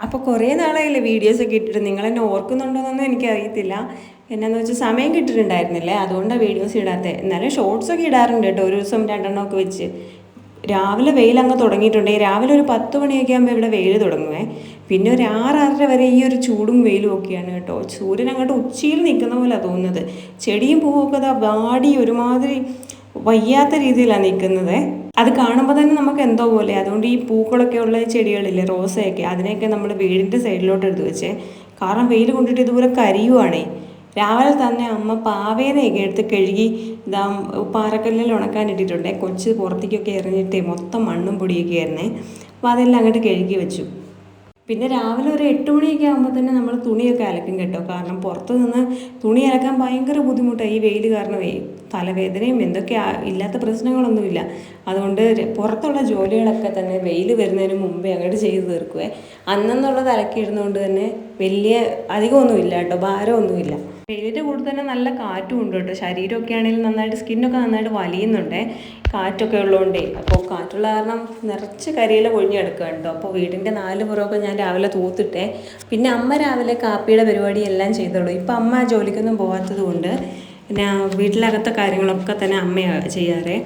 അപ്പോൾ കുറേ നാളായില്ലേ വീഡിയോസൊക്കെ ഇട്ടിട്ട്. നിങ്ങൾ എന്നെ ഓർക്കുന്നുണ്ടോയെന്നൊന്നും എനിക്കറിയത്തില്ല. എന്നാന്ന് വെച്ചാൽ സമയം കിട്ടിയിട്ടുണ്ടായിരുന്നില്ലേ? അതുകൊണ്ടാണ് വീഡിയോസ് ഇടാത്തത് എന്നാലും ഷോർട്സൊക്കെ ഇടാറുണ്ട് കേട്ടോ ഒരു ദിവസം രണ്ടെണ്ണമൊക്കെ വെച്ച്. രാവിലെ വെയിൽ അങ്ങ് തുടങ്ങിയിട്ടുണ്ട്. രാവിലെ ഒരു പത്ത് മണിയൊക്കെ ആകുമ്പോൾ ഇവിടെ വെയിൽ തുടങ്ങുവേ. പിന്നെ ഒരു ആറാറര വരെ ഈ ഒരു ചൂടും വെയിലും ഒക്കെയാണ് കേട്ടോ. സൂര്യൻ അങ്ങോട്ട് ഉച്ചയിൽ നിൽക്കുന്ന പോലെ തോന്നുന്നത്. ചെടിയും പൂവൊക്കെ അതാ വാടി ഒരുമാതിരി വയ്യാത്ത രീതിയിലാണ് നിൽക്കുന്നത്. അത് കാണുമ്പോൾ തന്നെ നമുക്ക് എന്തോ പോലെ. അതുകൊണ്ട് ഈ പൂക്കളൊക്കെ ഉള്ള ചെടികളില്ലേ റോസയൊക്കെ അതിനെയൊക്കെ നമ്മൾ വീടിന്റെ സൈഡിലോട്ട് എടുത്ത് വെച്ചേ കാരണം വെയിൽ കൊണ്ടിട്ട് ഇതുപോലെ കരിയുവാണേ. രാവിലെ തന്നെ അമ്മ പാവേനെയൊക്കെ എടുത്ത് കഴുകി ഇതാ പാറക്കല്ലിൽ ഉണക്കാൻ ഇട്ടിട്ടുണ്ടേ. കൊച്ച് പുറത്തേക്കൊക്കെ എറിഞ്ഞിട്ടേ മൊത്തം മണ്ണും പൊടിയൊക്കെ ആയിരുന്നേ അപ്പോൾ അതെല്ലാം അങ്ങോട്ട് കഴുകി വെച്ചു. പിന്നെ രാവിലെ ഒരു എട്ട് മണിയൊക്കെ ആകുമ്പോൾ തന്നെ നമ്മൾ തുണിയൊക്കെ അലക്കും കേട്ടോ. കാരണം പുറത്ത് നിന്ന് തുണി അലക്കാൻ ഭയങ്കര ബുദ്ധിമുട്ടാണ് ഈ വെയിൽ കാരണമേ തലവേദനയും എന്തൊക്കെ ഇല്ലാത്ത പ്രശ്നങ്ങളൊന്നുമില്ല. അതുകൊണ്ട് പുറത്തുള്ള ജോലികളൊക്കെ തന്നെ വെയിൽ വരുന്നതിന് മുമ്പേ അങ്ങോട്ട് ചെയ്ത് തീർക്കുവേ. അന്നെന്നുള്ളത് അലക്കിയിടുന്നതുകൊണ്ട് തന്നെ വലിയ അധികമൊന്നുമില്ല കേട്ടോ ഭാരമൊന്നുമില്ല. വെയിലിന്റെ കൂടെ തന്നെ നല്ല കാറ്റും ഉണ്ട് കേട്ടോ. ശരീരമൊക്കെ ആണെങ്കിലും നന്നായിട്ട് സ്കിന്നൊക്കെ നന്നായിട്ട് വലിയുന്നുണ്ടേ. കാറ്റൊക്കെ ഉള്ളതുകൊണ്ടേ. അപ്പോൾ കാറ്റുള്ള കാരണം നിറച്ച് കരിയില പൊഴിഞ്ഞ് കിടക്കുക കേട്ടോ. അപ്പോൾ വീടിന്റെ നാല് പുറമൊക്കെ ഞാൻ രാവിലെ തൂത്തിട്ടേ. പിന്നെ അമ്മ രാവിലെ കാപ്പിയുടെ പരിപാടി എല്ലാം ചെയ്തോളൂ ഇപ്പം അമ്മ ജോലിക്കൊന്നും പോകാത്തത് കൊണ്ട് പിന്നെ വീട്ടിലകത്തെ കാര്യങ്ങളൊക്കെ തന്നെ അമ്മയാണ് ചെയ്യാറ്.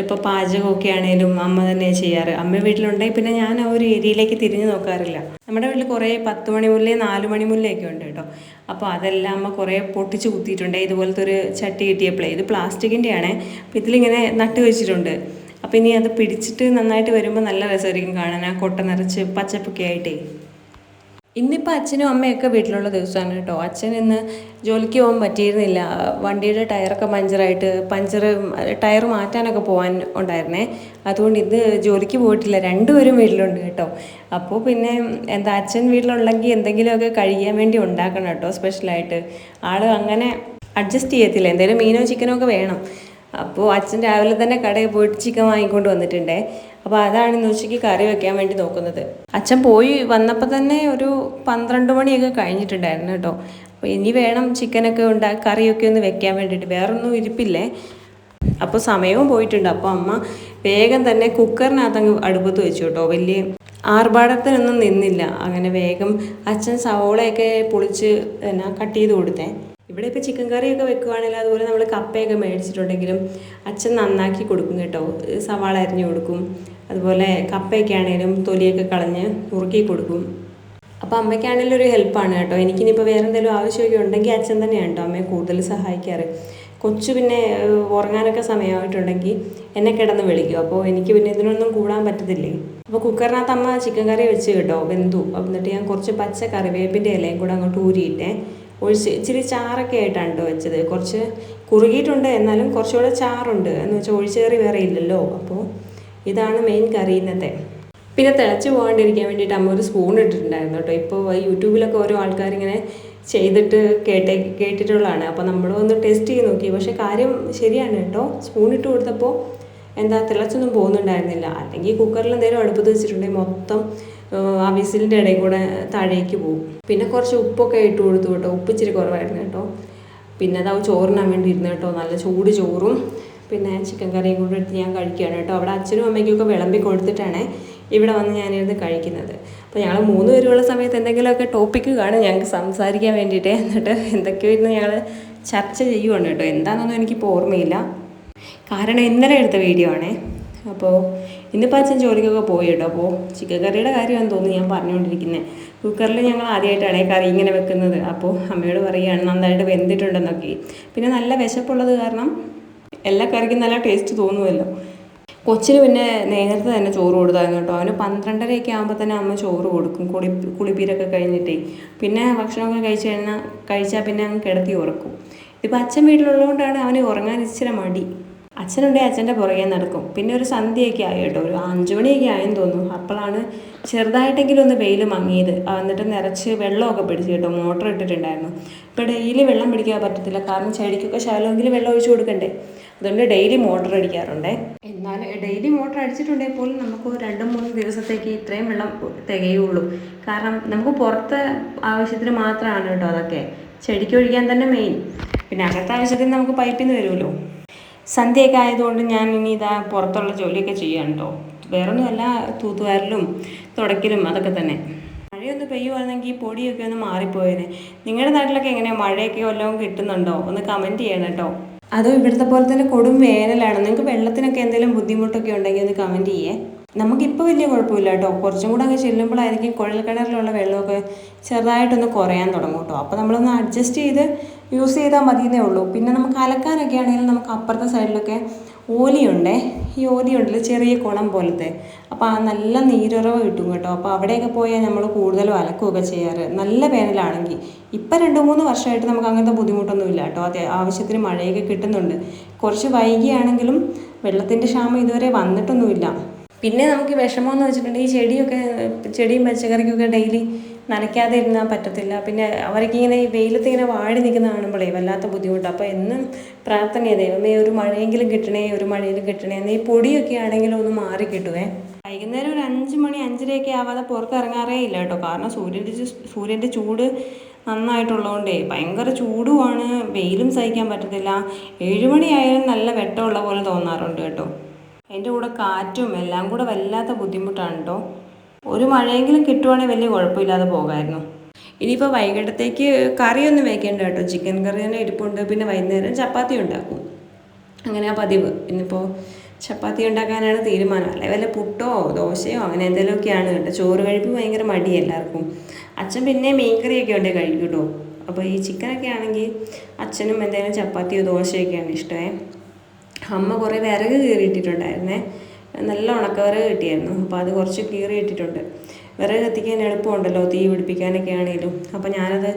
ഇപ്പോൾ പാചകമൊക്കെ ആണെങ്കിലും അമ്മ തന്നെ ചെയ്യാറ്. അമ്മ വീട്ടിലുണ്ടെങ്കിൽ പിന്നെ ഞാൻ ആ ഒരു ഏരിയയിലേക്ക് തിരിഞ്ഞു നോക്കാറില്ല. നമ്മുടെ വീട്ടിൽ കുറേ പത്ത് മണി മുല്ലേ നാല് മണി മുല്ലയൊക്കെ ഉണ്ട് കേട്ടോ. അപ്പോൾ അതെല്ലാം അമ്മ കുറേ പൊട്ടിച്ച് കുത്തിയിട്ടുണ്ട്. ഇതുപോലത്തെ ഒരു ചട്ടി കിട്ടിയപ്പോഴേ ഇത് പ്ലാസ്റ്റിക്കിന്റെ ആണേ. അപ്പോൾ ഇതിലിങ്ങനെ നട്ട് വെച്ചിട്ടുണ്ട്. അപ്പോൾ ഇനി അത് പിടിച്ചിട്ട് നന്നായിട്ട് വരുമ്പോൾ നല്ല രസമായിരിക്കും കാണാൻ. ആ കൊട്ട നിറച്ച് പച്ചപ്പൊക്കെ ആയിട്ടേ. ഇന്നിപ്പോൾ അച്ഛനും അമ്മയൊക്കെ വീട്ടിലുള്ള ദിവസമാണ് കേട്ടോ. അച്ഛൻ ഇന്ന് ജോലിക്ക് പോകാൻ പറ്റിയിരുന്നില്ല. വണ്ടിയുടെ ടയറൊക്കെ പഞ്ചറായിട്ട് പഞ്ചർ ടയർ മാറ്റാനൊക്കെ പോകാൻ ഉണ്ടായിരുന്നേ. അതുകൊണ്ട് ഇത് ജോലിക്ക് പോയിട്ടില്ല. രണ്ടുപേരും വീട്ടിലുണ്ട് കേട്ടോ. അപ്പോൾ പിന്നെ എന്താ അച്ഛൻ വീട്ടിലുണ്ടെങ്കിൽ എന്തെങ്കിലുമൊക്കെ കഴിക്കാൻ വേണ്ടി ഉണ്ടാക്കണം കേട്ടോ സ്പെഷ്യലായിട്ട് ആൾ അങ്ങനെ അഡ്ജസ്റ്റ് ചെയ്യത്തില്ല. എന്തെങ്കിലും മീനോ ചിക്കനോ ഒക്കെ വേണം. അപ്പോൾ അച്ഛൻ രാവിലെ തന്നെ കടയിൽ പോയിട്ട് ചിക്കൻ വാങ്ങിക്കൊണ്ട് വന്നിട്ടുണ്ടേ. അപ്പോൾ അതാണ് ഇന്ന് ഉച്ചയ്ക്ക് കറി വെക്കാൻ വേണ്ടി നോക്കുന്നത്. അച്ഛൻ പോയി വന്നപ്പോൾ തന്നെ ഒരു പന്ത്രണ്ട് മണിയൊക്കെ കഴിഞ്ഞിട്ടുണ്ടായിരുന്നു കേട്ടോ. അപ്പോൾ ഇനി വേണം ചിക്കനൊക്കെ ഉണ്ടാ കറിയൊക്കെ ഒന്ന് വെക്കാൻ വേണ്ടിയിട്ട്. വേറൊന്നും ഇരിപ്പില്ലേ? അപ്പോൾ സമയവും പോയിട്ടുണ്ട്. അപ്പോൾ അമ്മ വേഗം തന്നെ കുക്കറിനകത്ത് അങ്ങ് അടുപ്പത്ത് വെച്ചു കേട്ടോ. വലിയ ആർഭാടത്തിനൊന്നും നിന്നില്ല. അങ്ങനെ വേഗം അച്ഛൻ സവോളയൊക്കെ പൊളിച്ച് എന്നാ കട്ട് ചെയ്ത് കൊടുത്തേ. ഇവിടെ ഇപ്പോൾ ചിക്കൻ കറിയൊക്കെ വെക്കുവാണെങ്കിൽ അതുപോലെ നമ്മൾ കപ്പയൊക്കെ മേടിച്ചിട്ടുണ്ടെങ്കിലും അച്ഛൻ നന്നാക്കി കൊടുക്കും കേട്ടോ. സവാള അരിഞ്ഞു കൊടുക്കും. അതുപോലെ കപ്പയൊക്കെ ആണെങ്കിലും തൊലിയൊക്കെ കളഞ്ഞ് നുറുക്കി കൊടുക്കും. അപ്പോൾ അമ്മയ്ക്കാണെങ്കിലും ഒരു ഹെൽപ്പാണ് കേട്ടോ. എനിക്കിനിപ്പോൾ വേറെ എന്തെങ്കിലും ആവശ്യമൊക്കെ ഉണ്ടെങ്കിൽ അച്ഛൻ തന്നെയാണ് കേട്ടോ അമ്മയെ കൂടുതൽ സഹായിക്കാറ്. കൊച്ചു പിന്നെ ഉറങ്ങാനൊക്കെ സമയമായിട്ടുണ്ടെങ്കിൽ എന്നെ കിടന്ന് വിളിക്കും. അപ്പോൾ എനിക്ക് പിന്നെ ഇതിനൊന്നും കൂടാൻ പറ്റത്തില്ലേ? അപ്പോൾ കുക്കറിനകത്ത് അമ്മ ചിക്കൻ കറി വെച്ച് കേട്ടോ വെന്തു. എന്നിട്ട് ഞാൻ കുറച്ച് പച്ച കറിവേപ്പിന്റെ ഇലയും കൂടെ അങ്ങോട്ട് ഊരിയിട്ടേ ഒഴിച്ച് ഇച്ചിരി ചാറൊക്കെ ആയിട്ടാണ് കേട്ടോ വെച്ചത്. കുറച്ച് കുറുകിയിട്ടുണ്ട് എന്നാലും കുറച്ചുകൂടെ ചാറുണ്ട്. എന്ന് വെച്ചാൽ ഒഴിച്ച് കറി വേറെ ഇല്ലല്ലോ. അപ്പോൾ ഇതാണ് മെയിൻ കറി ഇന്നത്തെ. പിന്നെ തിളച്ച് പോകാണ്ടിരിക്കാൻ വേണ്ടിയിട്ട് അമ്മ ഒരു സ്പൂൺ ഇട്ടിട്ടുണ്ടായിരുന്നു കേട്ടോ ഇപ്പോൾ യൂട്യൂബിലൊക്കെ ഓരോ ആൾക്കാരിങ്ങനെ ചെയ്തിട്ട് കേട്ടേ കേട്ടിട്ടുള്ളതാണ്. അപ്പോൾ നമ്മൾ ഒന്ന് ടെസ്റ്റ് ചെയ്ത് നോക്കി. പക്ഷേ കാര്യം ശരിയാണ് കേട്ടോ സ്പൂൺ ഇട്ട് കൊടുത്തപ്പോൾ എന്താ തിളച്ചൊന്നും പോകുന്നുണ്ടായിരുന്നില്ല. അല്ലെങ്കിൽ കുക്കറിൽ എന്തെങ്കിലും അടുപ്പത്ത് വെച്ചിട്ടുണ്ടെങ്കിൽ മൊത്തം ആ, വിസിലിന്റെ ഇടയിൽ കൂടെ താഴേക്ക് പോകും. പിന്നെ കുറച്ച് ഉപ്പൊക്കെ ഇട്ട് കൊടുത്തു കേട്ടോ. ഉപ്പ് ഇച്ചിരി കുറവായിരുന്നു കേട്ടോ. പിന്നെ അതാവും ചോറിനാൻ വേണ്ടി ഇരുന്ന് കേട്ടോ. നല്ല ചൂട് ചോറും പിന്നെ ചിക്കൻ കറിയും കൂടെ എടുത്ത് ഞാൻ കഴിക്കുകയാണ് കേട്ടോ. അവിടെ അച്ഛനും അമ്മയ്ക്കും ഒക്കെ വിളമ്പി കൊടുത്തിട്ടാണ് ഇവിടെ വന്ന് ഞാനിരുന്ന് കഴിക്കുന്നത്. അപ്പോൾ ഞങ്ങൾ മൂന്ന് പേരുള്ള സമയത്ത് എന്തെങ്കിലുമൊക്കെ ടോപ്പിക്ക് കാണും. ഞങ്ങൾക്ക് സംസാരിക്കാൻ വേണ്ടിയിട്ട്. എന്നിട്ട് എന്തൊക്കെയോ ഇരുന്ന് ഞങ്ങൾ ചർച്ച ചെയ്യുവാണ് കേട്ടോ. എന്താണെന്നൊന്നും എനിക്കിപ്പോൾ ഓർമ്മയില്ല. കാരണം ഇന്നലെ എടുത്ത വീഡിയോ ആണേ. അപ്പോൾ ഇന്നിപ്പോൾ അച്ഛൻ ജോലിക്കൊക്കെ പോയി കേട്ടോ അപ്പോൾ ചിക്കൻ കറിയുടെ കാര്യമാണെന്ന് തോന്നുന്നു ഞാൻ പറഞ്ഞുകൊണ്ടിരിക്കുന്നത് കുക്കറിൽ ഞങ്ങൾ ആദ്യമായിട്ടാണ് കറി ഇങ്ങനെ വെക്കുന്നത്. അപ്പോൾ അമ്മയോട് പറയുകയാണ് നന്നായിട്ട് വെന്തിട്ടുണ്ടെന്നൊക്കെ. പിന്നെ നല്ല വിശപ്പുള്ളത് കാരണം എല്ലാ കറിക്കും നല്ല ടേസ്റ്റ് തോന്നുമല്ലോ കൊച്ചിന് പിന്നെ നേരത്തെ തന്നെ ചോറ് കൊടുത്തായിരുന്നു കേട്ടോ. അവന് പന്ത്രണ്ടരയൊക്കെ ആകുമ്പോൾ തന്നെ അമ്മ ചോറ് കൊടുക്കും. കുളി കുളിപ്പീരൊക്കെ കഴിഞ്ഞിട്ടേ. പിന്നെ ഭക്ഷണമൊക്കെ കഴിച്ച് കഴിഞ്ഞാൽ കഴിച്ചാൽ പിന്നെ അങ്ങ് കിടത്തി ഉറക്കും. ഇതിപ്പോൾ അച്ഛൻ വീട്ടിലുള്ളതുകൊണ്ടാണ് അവന് ഉറങ്ങാൻ ഇച്ചിരി മടി. അച്ഛനുണ്ടെങ്കിൽ അച്ഛന്റെ പുറകെ നടക്കും. പിന്നെ ഒരു സന്ധ്യയൊക്കെ ആയി കേട്ടോ. ഒരു അഞ്ചു മണിയൊക്കെ ആയെന്ന് തോന്നുന്നു. അപ്പോഴാണ് ചെറുതായിട്ടെങ്കിലും ഒന്ന് വെയിൽ മങ്ങിയത്. എന്നിട്ട് നിറച്ച് വെള്ളമൊക്കെ പിടിച്ച് കേട്ടോ. മോട്ടർ ഇട്ടിട്ടുണ്ടായിരുന്നു. ഇപ്പോൾ ഡെയിലി വെള്ളം പിടിക്കാൻ പറ്റത്തില്ല. കാരണം ചെടിക്കൊക്കെ ശകലമെങ്കിൽ വെള്ളം ഒഴിച്ചു കൊടുക്കണ്ടേ? അതുകൊണ്ട് ഡെയിലി മോട്ടർ അടിക്കാറുണ്ട്. എന്നാൽ ഡെയിലി മോട്ടർ അടിച്ചിട്ടുണ്ടെങ്കിൽ പോലും നമുക്ക് രണ്ട് മൂന്ന് ദിവസത്തേക്ക് ഇത്രയും വെള്ളം തികയുള്ളൂ. കാരണം നമുക്ക് പുറത്ത് ആവശ്യത്തിന് മാത്രമാണ് കേട്ടോ അതൊക്കെ. ചെടിക്ക് ഒഴിക്കാൻ തന്നെ മെയിൻ പിന്നെ അകത്തെ ആവശ്യത്തിന് നമുക്ക് പൈപ്പിൽ നിന്ന് വരുമല്ലോ. സന്ധ്യയൊക്കെ ആയതുകൊണ്ട് ഞാൻ ഇനി ഇതാ പുറത്തുള്ള ജോലിയൊക്കെ ചെയ്യാൻ കേട്ടോ വേറൊന്നുമല്ല തൂത്തുവാരലും തുടയ്ക്കലും അതൊക്കെ തന്നെ. മഴയൊന്ന് പെയ്യുവാണെങ്കിൽ പൊടിയൊക്കെ ഒന്ന് മാറിപ്പോയേനെ. നിങ്ങളുടെ നാട്ടിലൊക്കെ എങ്ങനെയാണ് മഴയൊക്കെ വല്ലതും കിട്ടുന്നുണ്ടോ? ഒന്ന് കമന്റ് ചെയ്യണം കേട്ടോ. അതോ ഇവിടുത്തെ പോലെ തന്നെ കൊടും വേനലാണ്. നിങ്ങൾക്ക് വെള്ളത്തിനൊക്കെ എന്തെങ്കിലും ബുദ്ധിമുട്ടൊക്കെ ഉണ്ടെങ്കിൽ ഒന്ന് കമന്റ് ചെയ്യേ. നമുക്കിപ്പോൾ വലിയ കുഴപ്പമില്ല കേട്ടോ. കുറച്ചും കൂടെ അങ്ങ് ചെല്ലുമ്പോഴായിരിക്കും കുഴൽക്കിണറിലുള്ള വെള്ളമൊക്കെ ചെറുതായിട്ടൊന്ന് കുറയാൻ തുടങ്ങും കേട്ടോ. അപ്പോൾ നമ്മളൊന്ന് അഡ്ജസ്റ്റ് ചെയ്ത് യൂസ് ചെയ്താൽ മതിയെന്നേ ഉള്ളൂ. പിന്നെ നമുക്ക് അലക്കാനൊക്കെ ആണെങ്കിൽ നമുക്ക് അപ്പുറത്തെ സൈഡിലൊക്കെ ഓലിയുണ്ടേ. ഈ ഓലിയുണ്ടല്ലോ ചെറിയ കുളം പോലത്തെ. അപ്പോൾ ആ നല്ല നീരുറവ് കിട്ടും കേട്ടോ. അപ്പോൾ അവിടെയൊക്കെ പോയാൽ നമ്മൾ കൂടുതലും അലക്കുകയൊക്കെ ചെയ്യാറ്. നല്ല വേനലാണെങ്കിൽ ഇപ്പം രണ്ട് മൂന്ന് വർഷമായിട്ട് നമുക്ക് അങ്ങനത്തെ ബുദ്ധിമുട്ടൊന്നുമില്ല കേട്ടോ. അതെ ആവശ്യത്തിന് മഴയൊക്കെ കിട്ടുന്നുണ്ട്. കുറച്ച് വൈകിയാണെങ്കിലും വെള്ളത്തിന്റെ ക്ഷാമം ഇതുവരെ വന്നിട്ടൊന്നുമില്ല. പിന്നെ നമുക്ക് വിഷമം എന്ന് വെച്ചിട്ടുണ്ടെങ്കിൽ ഈ ചെടിയൊക്കെ ചെടിയും പച്ചക്കറിക്കൊക്കെ ഡെയിലി നനയ്ക്കാതെ ഇരുന്നാൽ പറ്റത്തില്ല. പിന്നെ അവർക്ക് ഇങ്ങനെ ഈ വെയിലത്ത് ഇങ്ങനെ വാടി നിൽക്കുന്ന കാണുമ്പോഴേ വല്ലാത്ത ബുദ്ധിമുട്ടാണ് അപ്പോൾ എന്നും പ്രാർത്ഥനയാണ് ദൈവമേ ഒരു മഴയെങ്കിലും കിട്ടണേ ഒരു മഴയെങ്കിലും കിട്ടണേ. എന്ന് ഈ പൊടിയൊക്കെ ആണെങ്കിലും ഒന്ന് മാറി കിട്ടുവേ. വൈകുന്നേരം ഒരു അഞ്ച് മണി അഞ്ചരയൊക്കെ ആവാതെ പുറത്തിറങ്ങാറേ ഇല്ല കേട്ടോ. കാരണം സൂര്യന്റെ സൂര്യന്റെ ചൂട് നന്നായിട്ടുള്ളതുകൊണ്ടേ ഭയങ്കര ചൂടുമാണ്. വെയിലും സഹിക്കാൻ പറ്റത്തില്ല. ഏഴുമണിയായാലും നല്ല വെട്ടമുള്ള പോലെ തോന്നാറുണ്ട് കേട്ടോ. അതിന്റെ കൂടെ കാറ്റും എല്ലാം കൂടെ വല്ലാത്ത ബുദ്ധിമുട്ടാണ് കേട്ടോ. ഒരു മഴയെങ്കിലും കിട്ടുവാണെങ്കിൽ വലിയ കുഴപ്പമില്ലാതെ പോകായിരുന്നു. ഇനിയിപ്പോൾ വൈകിട്ടത്തേക്ക് കറിയൊന്നും വെക്കേണ്ട കേട്ടോ. ചിക്കൻ കറി തന്നെ ഇരിപ്പുണ്ട്. പിന്നെ വൈകുന്നേരം ചപ്പാത്തി ഉണ്ടാക്കും. അങ്ങനെ പതിവ്. ഇന്നിപ്പോൾ ചപ്പാത്തി ഉണ്ടാക്കാനാണ് തീരുമാനം. അല്ലെ വല്ല പുട്ടോ ദോശയോ അങ്ങനെ എന്തെങ്കിലുമൊക്കെയാണ് കേട്ടോ. ചോറ് കഴിപ്പ് ഭയങ്കര മടി എല്ലാവർക്കും. അച്ഛൻ പിന്നെ മീൻകറിയൊക്കെ ഉണ്ടേ കഴിക്കും കേട്ടോ അപ്പോൾ ഈ ചിക്കനൊക്കെ ആണെങ്കിൽ അച്ഛനും എന്തെങ്കിലും ചപ്പാത്തിയോ ദോശയൊക്കെയാണ് ഇഷ്ടമേ. അമ്മ കുറേ വിറക് കീറിയിട്ടിട്ടുണ്ടായിരുന്നേ. നല്ല ഉണക്കവിറക് കിട്ടിയായിരുന്നു. അപ്പോൾ അത് കുറച്ച് കീറി ഇട്ടിട്ടുണ്ട്. വിറക് കത്തിക്കാൻ എളുപ്പമുണ്ടല്ലോ തീ പിടിപ്പിക്കാനൊക്കെ ആണെങ്കിലും. അപ്പോൾ ഞാനത്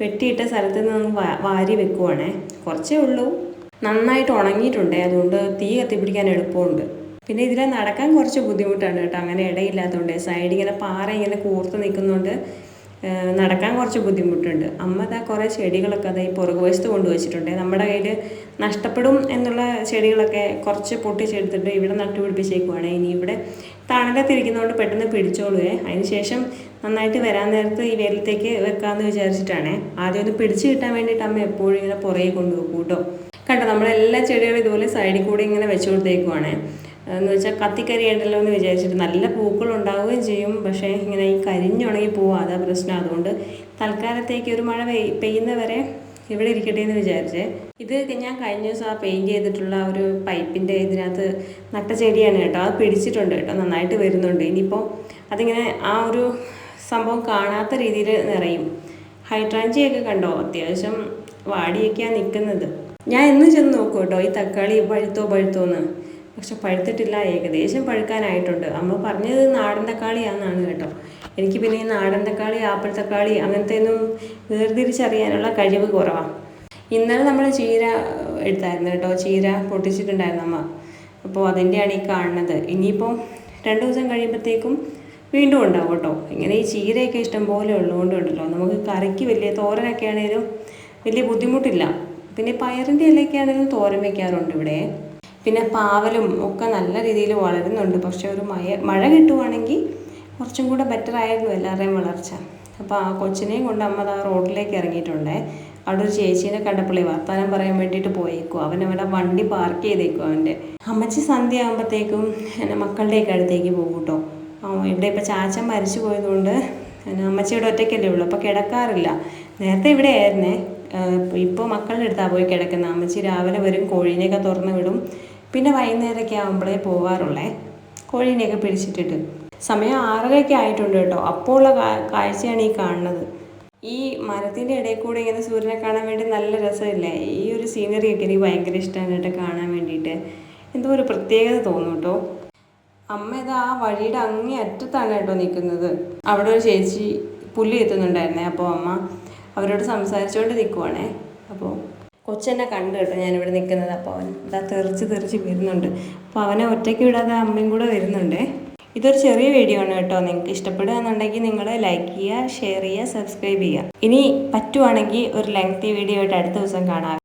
വെട്ടിയിട്ട സ്ഥലത്ത് നിന്ന് വാരി വെക്കുവാണേ. കുറച്ചേ ഉള്ളൂ. നന്നായിട്ട് ഉണങ്ങിയിട്ടുണ്ട്. അതുകൊണ്ട് തീ കത്തിപ്പിടിക്കാൻ എളുപ്പമുണ്ട്. പിന്നെ ഇതിൽ നടക്കാൻ കുറച്ച് ബുദ്ധിമുട്ടാണ് കേട്ടോ. അങ്ങനെ ഇടയില്ലാത്തതുകൊണ്ട്. സൈഡ് ഇങ്ങനെ പാറ ഇങ്ങനെ കൂർത്ത് നിൽക്കുന്നതുകൊണ്ട് നടക്കാൻ കുറച്ച് ബുദ്ധിമുട്ടുണ്ട്. അമ്മ ഇതാ കുറേ ചെടികളൊക്കെ അതായത് ഈ പുറകുവശത്ത് കൊണ്ടുവച്ചിട്ടുണ്ട്. നമ്മുടെ കയ്യിൽ നഷ്ടപ്പെടും എന്നുള്ള ചെടികളൊക്കെ കുറച്ച് പൊട്ടിച്ചെടുത്തിട്ട് ഇവിടെ നട്ടുപിടിപ്പിച്ചേക്കുവാണ്. ഇനി ഇവിടെ തണലത്തിരിക്കുന്നതുകൊണ്ട് പെട്ടെന്ന് പിടിച്ചോളൂ. അതിന് ശേഷം നന്നായിട്ട് വരാൻ നേരത്ത് ഈ വെയിലത്തേക്ക് വെക്കാമെന്ന് വിചാരിച്ചിട്ടാണ്. ആദ്യം ഒന്ന് പിടിച്ചു കിട്ടാൻ വേണ്ടിയിട്ട് അമ്മ എപ്പോഴും ഇങ്ങനെ പുറകെ കൊണ്ടുപോകും കേട്ടോ. കണ്ടോ നമ്മളെല്ലാ ചെടികളും ഇതുപോലെ സൈഡിൽ കൂടി ഇങ്ങനെ വെച്ചു കൊടുത്തേക്കുവാണേ. എന്ന് വെച്ചാൽ കത്തിക്കരിയണ്ടല്ലോ എന്ന് വിചാരിച്ചിട്ട് നല്ല പൂക്കൾ ഉണ്ടാവുകയും ചെയ്യും. പക്ഷേ ഇങ്ങനെ ഈ കരിഞ്ഞുണങ്ങി പോവുക അതാ പ്രശ്നം. അതുകൊണ്ട് തൽക്കാലത്തേക്ക് ഒരു മഴ പെയ് പെയ്യുന്നവരെ ഇവിടെ ഇരിക്കട്ടെ എന്ന് വിചാരിച്ചേ. ഇത് ഞാൻ കഴിഞ്ഞ ദിവസം ആ പെയിന്റ് ചെയ്തിട്ടുള്ള ഒരു പൈപ്പിന്റെ ഇതിനകത്ത് നട്ട ചെടിയാണ് കേട്ടോ. അത് പിടിച്ചിട്ടുണ്ട് കേട്ടോ. നന്നായിട്ട് വരുന്നുണ്ട്. ഇനിയിപ്പോൾ അതിങ്ങനെ ആ ഒരു സംഭവം കാണാത്ത രീതിയിൽ നിറയും. ഹൈഡ്രാഞ്ചിയൊക്കെ കണ്ടോ? അത്യാവശ്യം വാടിയൊക്കെയാണ് നിൽക്കുന്നത് ഞാൻ എന്ന് ചെന്ന് നോക്കും കേട്ടോ ഈ തക്കാളി പഴുത്തോ പഴുത്തോ എന്ന് പക്ഷെ പഴുത്തിട്ടില്ല ഏകദേശം പഴുക്കാനായിട്ടുണ്ട്. അമ്മ പറഞ്ഞത് നാടൻ തക്കാളിയാണെന്നാണ് കേട്ടോ. എനിക്ക് പിന്നെ ഈ നാടൻ തക്കാളി ആപ്പിൾ തക്കാളി അങ്ങനത്തെ ഒന്നും വേർതിരിച്ചറിയാനുള്ള കഴിവ് കുറവാണ് ഇന്നലെ നമ്മൾ ചീര എടുത്തായിരുന്നു കേട്ടോ. ചീര പൊട്ടിച്ചിട്ടുണ്ടായിരുന്നു അമ്മ. അപ്പോൾ അതിന്റെയാണ് ഈ കാണുന്നത്. ഇനിയിപ്പോൾ രണ്ട് ദിവസം കഴിയുമ്പോഴത്തേക്കും വീണ്ടും ഉണ്ടാവും കേട്ടോ. ഇങ്ങനെ ഈ ചീരയൊക്കെ ഇഷ്ടം പോലെ ഉള്ളതുകൊണ്ടുണ്ടല്ലോ. നമുക്ക് കറിക്ക് വലിയ തോരനൊക്കെ ആണെങ്കിലും വലിയ ബുദ്ധിമുട്ടില്ല. പിന്നെ പയറിന്റെ ഇലയൊക്കെ ആണെങ്കിലും തോരൻ വയ്ക്കാറുണ്ട് ഇവിടെ. പിന്നെ പാവലും ഒക്കെ നല്ല രീതിയിൽ വളരുന്നുണ്ട്. പക്ഷേ ഒരു മയ മഴ കിട്ടുവാണെങ്കിൽ കുറച്ചും കൂടെ ബെറ്റർ ആയിരുന്നു എല്ലാവരുടെയും വളർച്ച. അപ്പോൾ ആ കൊച്ചിനെയും കൊണ്ട് അമ്മ ആ റോഡിലേക്ക് ഇറങ്ങിയിട്ടുണ്ടേ. അവിടെ ഒരു ചേച്ചീനെ കണ്ടപ്പോഴേ വർത്താനം പറയാൻ വേണ്ടിയിട്ട് പോയേക്കും അവൻ അവിടെ വണ്ടി പാർക്ക് ചെയ്തേക്കും അവന്റെ. അമ്മച്ചി സന്ധ്യ ആകുമ്പോഴത്തേക്കും എന്റെ മക്കളുടെയൊക്കെ അടുത്തേക്ക് പോകും കേട്ടോ. ഇവിടെ ഇപ്പോൾ ചാച്ചൻ മരിച്ചു പോയതുകൊണ്ട് അമ്മച്ചിയുടെ ഒറ്റയ്ക്കല്ലേ ഉള്ളൂ. അപ്പോൾ കിടക്കാറില്ല. നേരത്തെ ഇവിടെ ആയിരുന്നേ. ഇപ്പോൾ മക്കളുടെ അടുത്താണ് പോയി കിടക്കുന്നത് അമ്മച്ചി രാവിലെ വരും കോഴീനെയൊക്കെ തുറന്ന് വിടും. പിന്നെ വൈകുന്നേരമൊക്കെ ആകുമ്പോഴേ പോകാറുള്ളേ കോഴീനെയൊക്കെ പിടിച്ചിട്ടിട്ട്. സമയം ആറരയൊക്കെ ആയിട്ടുണ്ട് കേട്ടോ. കാ- കാഴ്ചയാണ് ഈ കാണുന്നത്. ഈ മരത്തിന്റെ ഇടയിൽ കൂടെ ഇങ്ങനെ സൂര്യനെ കാണാൻ വേണ്ടി നല്ല രസമില്ലേ? ഈ ഒരു സീനറി ഒക്കെ എനിക്ക് ഭയങ്കര ഇഷ്ടമാണ് കേട്ടോ കാണാൻ വേണ്ടിയിട്ട്. എന്തോ ഒരു പ്രത്യേകത തോന്നും കേട്ടോ. അമ്മ ഇത് ആ വഴിയുടെ അങ്ങേ അറ്റത്താണ് കേട്ടോ നിൽക്കുന്നത്. അവിടെ ഒരു ചേച്ചി പുല്ല് എത്തുന്നുണ്ടായിരുന്നേ അപ്പോൾ അമ്മ അവരോട് സംസാരിച്ചുകൊണ്ട് നിൽക്കുവാണേ. അപ്പോൾ കൊച്ചെന്നെ കണ്ടു കേട്ടോ ഞാനിവിടെ നിൽക്കുന്നത്. അപ്പോൾ അവൻ ഇതാ തെറിച്ച് തെറിച്ച് വരുന്നുണ്ട്. അപ്പോൾ അവനെ ഒറ്റയ്ക്ക് വിടാതെ അമ്മയും കൂടെ വരുന്നുണ്ട്. ഇതൊരു ചെറിയ വീഡിയോ ആണ് കേട്ടോ. നിങ്ങൾക്ക് ഇഷ്ടപ്പെടുകയെന്നുണ്ടെങ്കിൽ നിങ്ങൾ ലൈക്ക് ചെയ്യുക ഷെയർ ചെയ്യുക സബ്സ്ക്രൈബ് ചെയ്യുക. ഇനി പറ്റുവാണെങ്കിൽ ഒരു ലെങ്തി വീഡിയോ ആയിട്ട് അടുത്ത ദിവസം കാണാം.